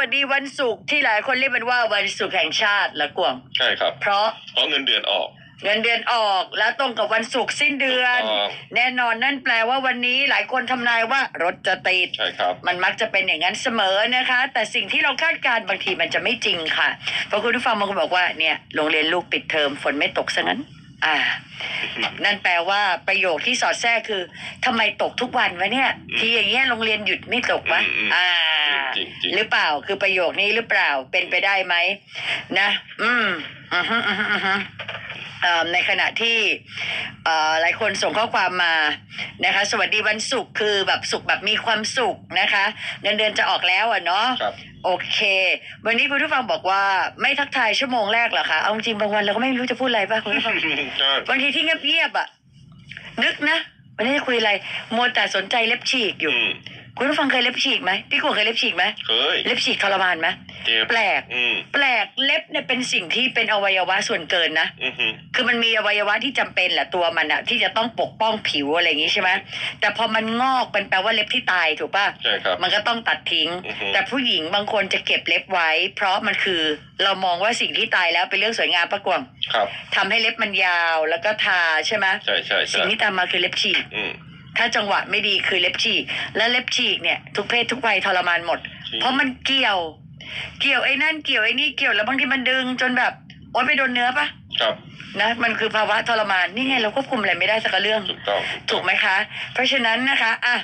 วัสดีวันศุกร์ที่หลายคนเรียกมันว่าวันศุกร์แห่งชาติละกวง ใช่ครับ เพราะเพราะเงินเดือนออก เงินเดือนออกแล้วตรงกับวันศุกร์สิ้นเดือน ถูกต้อง แน่นอนนั่นแปลว่าวันนี้หลายคนทำนายว่ารถจะติด ใช่ครับ มันมักจะเป็นอย่างนั้นเสมอนะคะ แต่สิ่งที่เราคาดการณ์บางทีมันจะไม่จริงค่ะ เพราะคุณผู้ฟังบางคนบอกว่าเนี่ยโรงเรียนลูกปิดเทอมฝนไม่ตกซะงั้น อ่า นั่นแปลว่าประโยคที่สอดแทรกคือทำไมตกทุกวันวะเนี่ยอืมทีอย่างเงี้ยโรงเรียนหยุดไม่ตกวะอืมอืม อ่าจริงจริง หรือเปล่าคือประโยคนี้หรือเปล่าเป็นไปได้ไหมนะ อืมอือฮึอือฮึอือฮึเอ่อในขณะที่เอ่อหลายคนส่งข้อความมานะคะ สวัสดีวันศุกร์คือแบบสุขแบบมีความสุขนะคะเงินเดือนจะออกแล้วอะเนาะครับโอเค วันนี้คุณผู้ฟังบอกว่าไม่ทักทายชั่วโมงแรกเหรอคะเอาจริงๆบางวันเราก็ไม่รู้จะพูดอะไรป่ะคุณผู้ฟังใช่บางทีที่เงียบๆอะนึกนะวันนี้จะคุยอะไรมัวแต่สนใจเล็บฉีกอยู่อืม คุณผู้ฟังเคยเล็บฉีกไหมพี่กวงเคยเล็บฉีกไหมเคยเล็บฉีกทรมานไหมเจ็บแปลกอืมแปลกเล็บเนี่ยเป็นสิ่งที่เป็นอวัยวะส่วนเกินนะ อือฮึคือมันมีอวัยวะที่จำเป็นแหละตัวมันอะที่จะต้องปกป้องผิวอะไรอย่างงี้ใช่ไหมแต่พอมันงอกเป็นแปลว่าเล็บที่ตายถูกป่ะใช่ครับ มันก็ต้องตัดทิ้ง อือฮึ แต่ผู้หญิงบางคนจะเก็บเล็บไว้ เพราะมันคือเรามองว่าสิ่งที่ตายแล้วเป็นเรื่องสวยงามปะกวงครับ ทำให้เล็บมันยาวแล้วก็ทาใช่ไหมใช่ใช่ใช่สิ่งที่ตามมาคือเล็บฉีก อืม ถ้าจังหวะไม่ดีคือเล็บฉีก และเล็บฉีกเนี่ย ทุกเพศทุกวัยทรมานหมด จริง เพราะมันเกี่ยว เกี่ยวไอ้นั่นเกี่ยวไอ้นี่เกี่ยวแล้วบางทีมันดึงจนแบบโอ๊ยไปโดนเนื้อปะครับนะมันคือภาวะทรมานนี่ไงเราควบคุมอะไรไม่ได้สักเรื่อง ถูกต้องถูกไหมคะ เพราะฉะนั้นนะคะอะ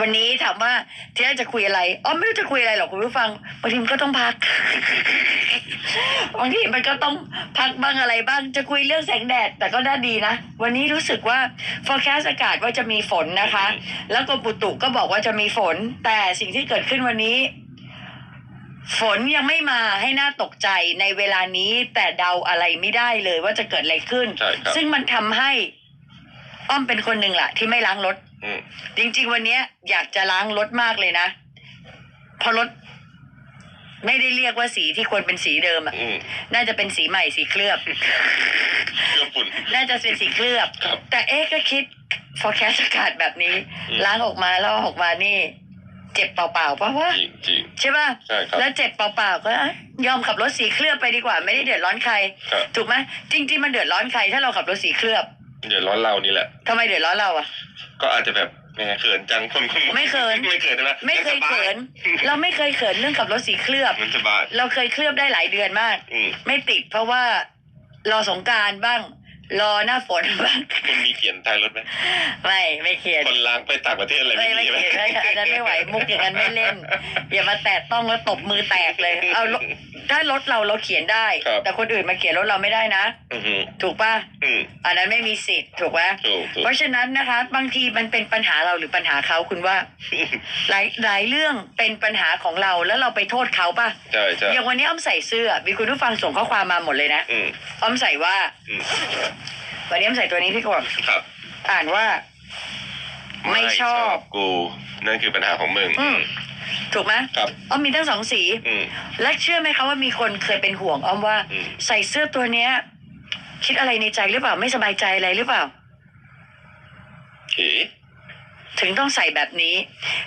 วันนี้ถามว่าที่แรกจะคุยอะไรอ๋อไม่รู้จะคุยอะไรหรอกคุณผู้ฟังบางทีมันก็ต้องพักบางทีมันก็ต้องพักบ้างอะไรบ้างจะคุยเรื่องแสงแดด แต่ก็น่าดีนะ วันนี้รู้สึกว่า forecast อากาศว่าจะมีฝนนะคะ แล้วกรมอุตุก็บอกว่าจะมีฝน แต่สิ่งที่เกิดขึ้นวันนี้ ฝนยังไม่มาให้น่าตกใจในเวลานี้ แต่เดาอะไรไม่ได้เลยว่าจะเกิดอะไรขึ้นใช่ครับซึ่งมันทำให้ อ้อมเป็นคนหนึ่งแหละที่ไม่ล้างรถอืม จริง ๆ วันเนี้ย อยากจะล้างรถมากเลยนะเพราะรถไม่ได้เรียกว่าสีที่ควรเป็นสีเดิมอะอืมน่าจะเป็นสีใหม่สีเคลือบเครื่องฝุ่น น่าจะเป็นสีเคลือบ ครับแต่เอ๊ะก็คิด forecast อากาศแบบนี้ อืม ล้างออกมาแล้วเอาออกมานี่ เจ็บเปล่าๆปะวะจริงจริงใช่ป่ะใช่ครับ แล้วเจ็บเปล่าๆก็อะยอมขับรถสีเคลือบไปดีกว่า ไม่ได้เดือดร้อนใคร ครับ ถูกไหมจริงๆมันเดือดร้อนใคร ถ้าเราขับรถสีเคลือบ เดี๋ยวร้อนเรานี่แหละทำไมเดือดร้อนเราอะก็อาจจะแบบแหมเขินจังคนไม่เขินไม่เขินใช่ไหมไม่เคยเขิน เราไม่เคยเขินเรื่องขับรถสีเคลือบมันสบายเราเคยเคลือบได้หลายเดือนมากอืมไม่ติดเพราะว่ารอสงกรารบ้าง รอหน้าฝนบ้างคุณมีเขียนท้ายรถไหมไม่ไม่เขียนคนล้างไปต่างประเทศอะไรไม่ไม่ไม่มีไหมเขียนไม่ค่ะอันนั้นไม่ไหวมุกอย่างนั้นไม่เล่นอย่ามาแตะต้องแล้วตบมือแตกเลย เอารถถ้ารถเราเราเขียนได้ครับแต่คนอื่นมาเขียนรถเราไม่ได้นะอือฮึถูกป่ะอืมอันนั้นไม่มีสิทธิ์ถูกไหมถูกถูกเพราะฉะนั้นนะคะ บางทีมันเป็นปัญหาเราหรือปัญหาเขาคุณว่า หลายหลายเรื่องเป็นปัญหาของเราแล้วเราไปโทษเขาป่ะใช่ใช่อย่างวันนี้อ้อมใส่เสื้อมีคุณผู้ฟังส่งข้อความมาหมดเลยนะอืมอ้อมใส่ว่า อืม วันนี้อ้อมใส่ตัวนี้พี่กบครับ อ่านว่า ไม่ชอบ กู นั่นคือปัญหาของมึงอืม ถูกไหมครับ อ้อมมีทั้งสองสี อืม และเชื่อไหมคะว่ามีคนเคยเป็นห่วงอ้อมว่า อืม ใส่เสื้อตัวเนี้ย คิดอะไรในใจหรือเปล่าไม่สบายใจอะไรหรือเปล่า เอ๋ถึงต้องใส่แบบนี้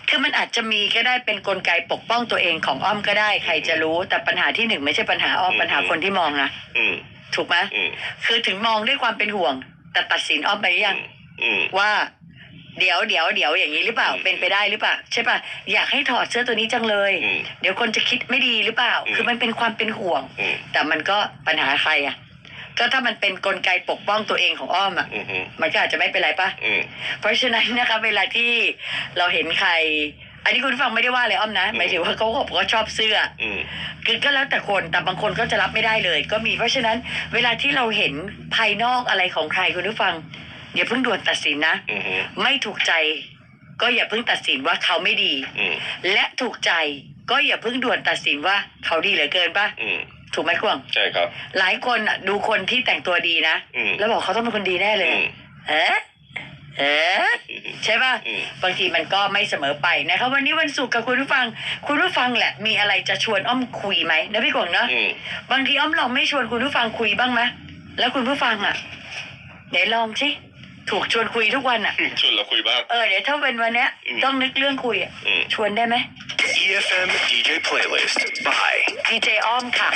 คือมันอาจจะมีก็ได้เป็นกลไกปกป้องตัวเองของอ้อมก็ได้ ใครจะรู้ แต่ปัญหาที่หนึ่งไม่ใช่ปัญหาอ้อมปัญหาคนที่มองนะ อืม ถูกไหมอืมคือถึงมองด้วยความเป็นห่วง แต่ตัดสินอ้อมไปหรือยังอืมว่าเดี๋ยวเดี๋ยวเดี๋ยวอย่างนี้หรือเปล่าอืมเป็นไปได้หรือเปล่าใช่ป่ะอยากให้ถอดเสื้อตัวนี้จังเลยอืมเดี๋ยวคนจะคิดไม่ดีหรือเปล่าอืมคือมันเป็นความเป็นห่วงอืมแต่มันก็ปัญหาใครอะ ก็ถ้ามันเป็นกลไกปกป้องตัวเองของอ้อมอะอืมอืมมันก็อาจจะไม่เป็นไรป่ะอืมเพราะฉะนั้นนะคะเวลาที่เราเห็นใคร อันนี้คุณผู้ฟังไม่ได้ว่าเลยอ้อมนะอืมหมายถึงว่าเขาบอกว่าชอบเสื้ออืมคือก็แล้วแต่คนแต่บางคนก็จะรับไม่ได้เลย ก็มีเพราะฉะนั้นเวลาที่เราเห็นภายนอกอะไรของใครคุณผู้ฟังอย่าเพิ่งด่วนตัดสินนะอืมอืมไม่ถูกใจ ก็อย่าเพิ่งตัดสินว่าเขาไม่ดีอืมและถูกใจก็อย่าเพิ่งด่วนตัดสินว่าเขาดีเหลือเกินป่ะอืมถูกไหมกวางใช่ครับ หลายคนอะดูคนที่แต่งตัวดีนะอืมแล้วบอกเขาต้องเป็นคนดีแน่เลยอืมเอ๊ะ เอ๊ะอืมใช่ป่ะอืมบางทีมันก็ไม่เสมอไปนะคะวันนี้วันศุกร์กับคุณผู้ฟัง คุณผู้ฟังแหละ มีอะไรจะชวนอ้อมคุยไหมนะพี่กวางเนาะอืมบางทีอ้อมลองไม่ชวนคุณผู้ฟังคุยบ้างไหมแล้วคุณผู้ฟังอะไหนลองสิถูกชวนคุยทุกวันอะชวนเราคุยบ้างเออเดี๋ยวถ้าเป็นวันเนี้ยอืมต้องนึกเรื่องคุยอะอืมชวนได้ไหม EFM DJ playlist by ดีเจอ้อมค่ะ